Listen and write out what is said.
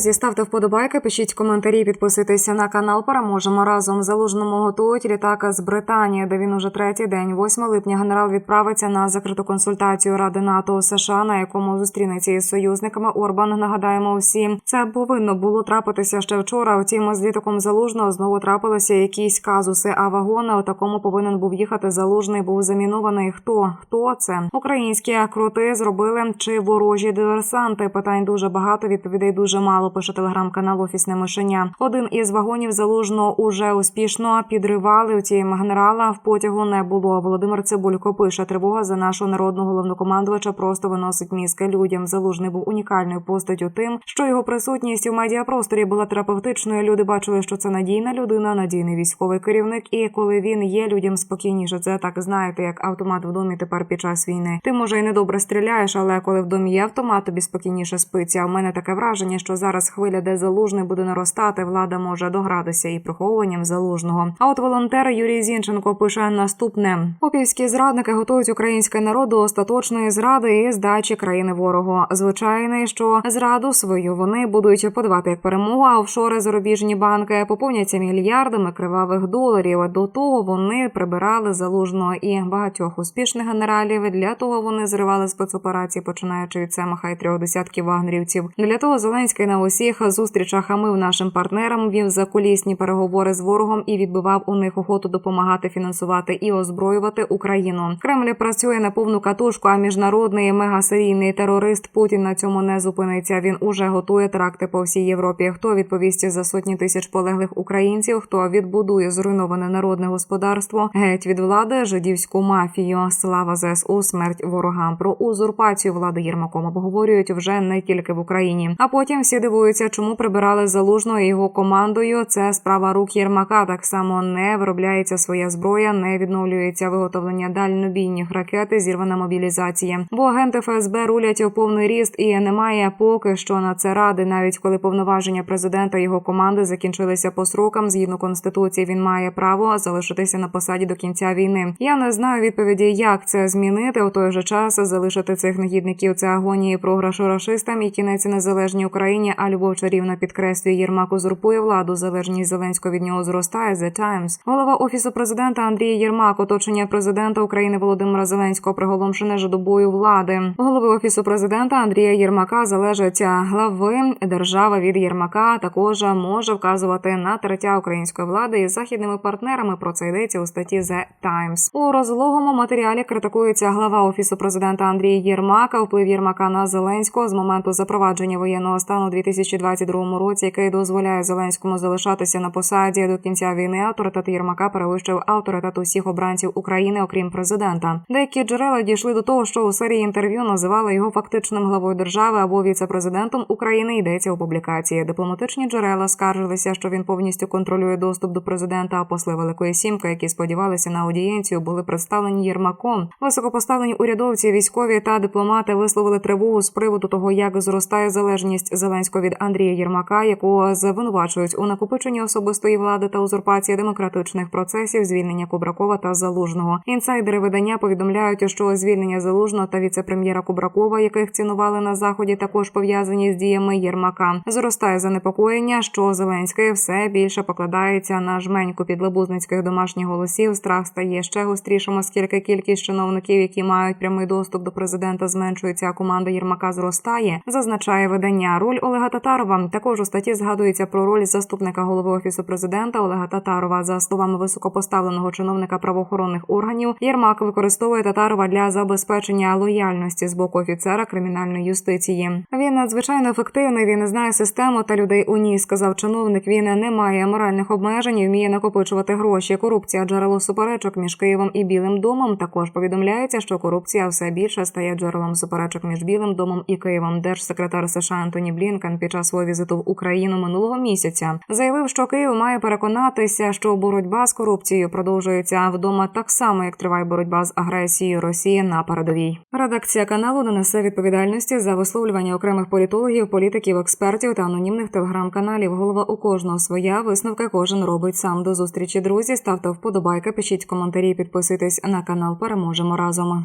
Друзі, ставте вподобайки, пишіть коментарі, підписуйтеся на канал. Переможемо разом. Залужному готують літака з Британії, де він уже третій день. 8 липня генерал відправиться на закриту консультацію Ради НАТО США, на якому зустрінеться із союзниками. Орбан нагадаємо усім. Це повинно було трапитися ще вчора. Втім, з літаком залужного знову трапилися якісь казуси. А вагони у такому повинен був їхати залужний. Був замінований. Хто хто це? Українські кроти зробили чи ворожі диверсанти? Питань дуже багато. Відповідей дуже мало. Пише телеграм-канал Офісне мишеня. Один із вагонів залужного уже успішно підривали. Утім, генерала в потягу не було. Володимир Цибулько пише тривога за нашого народного головнокомандувача просто виносить мізки людям. Залужний був унікальною постаттю тим, що його присутність у медіапросторі була терапевтичною. Люди бачили, що це надійна людина, надійний військовий керівник. І коли він є, людям спокійніше. Це так знаєте, як автомат в домі тепер під час війни. Ти може і не добре стріляєш, але коли в домі є автомат, тобі спокійніше спиться. А в мене таке враження, що зараз хвиля, де залужний буде наростати, влада може догратися і приховуванням залужного. А от волонтер Юрій Зінченко пише наступне: опівські зрадники готують український народ до остаточної зради і здачі країни ворогу. Звичайно, що зраду свою вони будуть подавати як перемогу, а офшори зарубіжні банки поповняться мільярдами кривавих доларів. До того вони прибирали залужного і багатьох успішних генералів. Для того вони зривали спецоперації, починаючи від Семаха і трьох десятків вагнерівців. Для того Зеленський на усіх зустрічах хамив нашим партнерам, вів закулісні переговори з ворогом і відбивав у них охоту допомагати фінансувати і озброювати Україну. Кремль працює на повну катушку. А міжнародний мегасерійний терорист Путін на цьому не зупиниться. Він уже готує теракти по всій Європі. Хто відповість за сотні тисяч полеглих українців? Хто відбудує зруйноване народне господарство? Геть від влади жидівську мафію. Слава ЗСУ, смерть ворогам. Про узурпацію влади Єрмаком обговорюють вже не тільки в Україні. А потім всі дивуються, чому прибирали залужного і його командою. Це справа рук Єрмака. Так само не виробляється своя зброя, не відновлюється виготовлення дальнобійних ракет, зірвана мобілізація. Бо агенти ФСБ рулять у повний ріст і немає поки що на це ради, навіть коли повноваження президента його команди закінчилися по срокам. Згідно конституції, він має право залишитися на посаді до кінця війни. Я не знаю відповіді, як це змінити у той же час. Залишити цих негідників це агонії програшу рашистам і кінець незалежній Україні. А любов чарівна підкреслює Єрмак узурпує владу. Залежність Зеленського від нього зростає. The Times. Голова офісу президента Андрій Єрмак, оточення президента України Володимира Зеленського приголомшене жадобою влади. Голови офісу президента Андрія Єрмака залежать глави держави від Єрмака. Також може вказувати на третя української влади із західними партнерами. Про це йдеться у статті The Times. У розлогому матеріалі критикується глава офісу президента Андрій Єрмака. Вплив Єрмака на Зеленського з моменту запровадження воєнного стану у 2022 році, який дозволяє Зеленському залишатися на посаді до кінця війни. Авторитет Єрмака перевищив авторитет усіх обранців України, окрім президента. Деякі джерела дійшли до того, що у серії інтерв'ю називали його фактичним главою держави або віце-президентом України. Йдеться у публікації. Дипломатичні джерела скаржилися, що він повністю контролює доступ до президента. А посли Великої Сімки, які сподівалися на аудієнцію, були представлені Єрмаком. Високопоставлені урядовці, військові та дипломати висловили тривогу з приводу того, як зростає залежність Від Андрія Єрмака, якого звинувачують у накопиченні особистої влади та узурпації демократичних процесів, звільнення Кубракова та Залужного. Інсайдери видання повідомляють, що звільнення Залужного та віце-прем'єра Кубракова, яких цінували на заході, також пов'язані з діями Єрмака. Зростає занепокоєння, що Зеленський все більше покладається на жменьку підлабузницьких домашніх голосів. Страх стає ще гострішим, оскільки кількість чиновників, які мають прямий доступ до президента, зменшується. а Команда Єрмака зростає. Зазначає видання. Роль Олега Татарова також у статті згадується про роль заступника голови офісу президента Олега Татарова. За словами високопоставленого чиновника правоохоронних органів, Єрмак використовує Татарова для забезпечення лояльності з боку офіцера кримінальної юстиції. Він надзвичайно ефективний. Він знає систему та людей у ній. Сказав чиновник. Він не має моральних обмежень, і вміє накопичувати гроші. Корупція джерело суперечок між Києвом і Білим домом. Також повідомляється, що корупція все більше стає джерелом суперечок між Білим домом і Києвом. Держсекретар США Антоні Блінкен під час свого візиту в Україну минулого місяця заявив, що Київ має переконатися, що боротьба з корупцією продовжується вдома так само, як триває боротьба з агресією Росії на передовій. Редакція каналу не несе відповідальності за висловлювання окремих політологів, політиків, експертів та анонімних телеграм-каналів. Голова у кожного своя висновка кожен робить сам. До зустрічі друзі. Ставте вподобайки, пишіть коментарі, підписуйтесь на канал. Переможемо разом.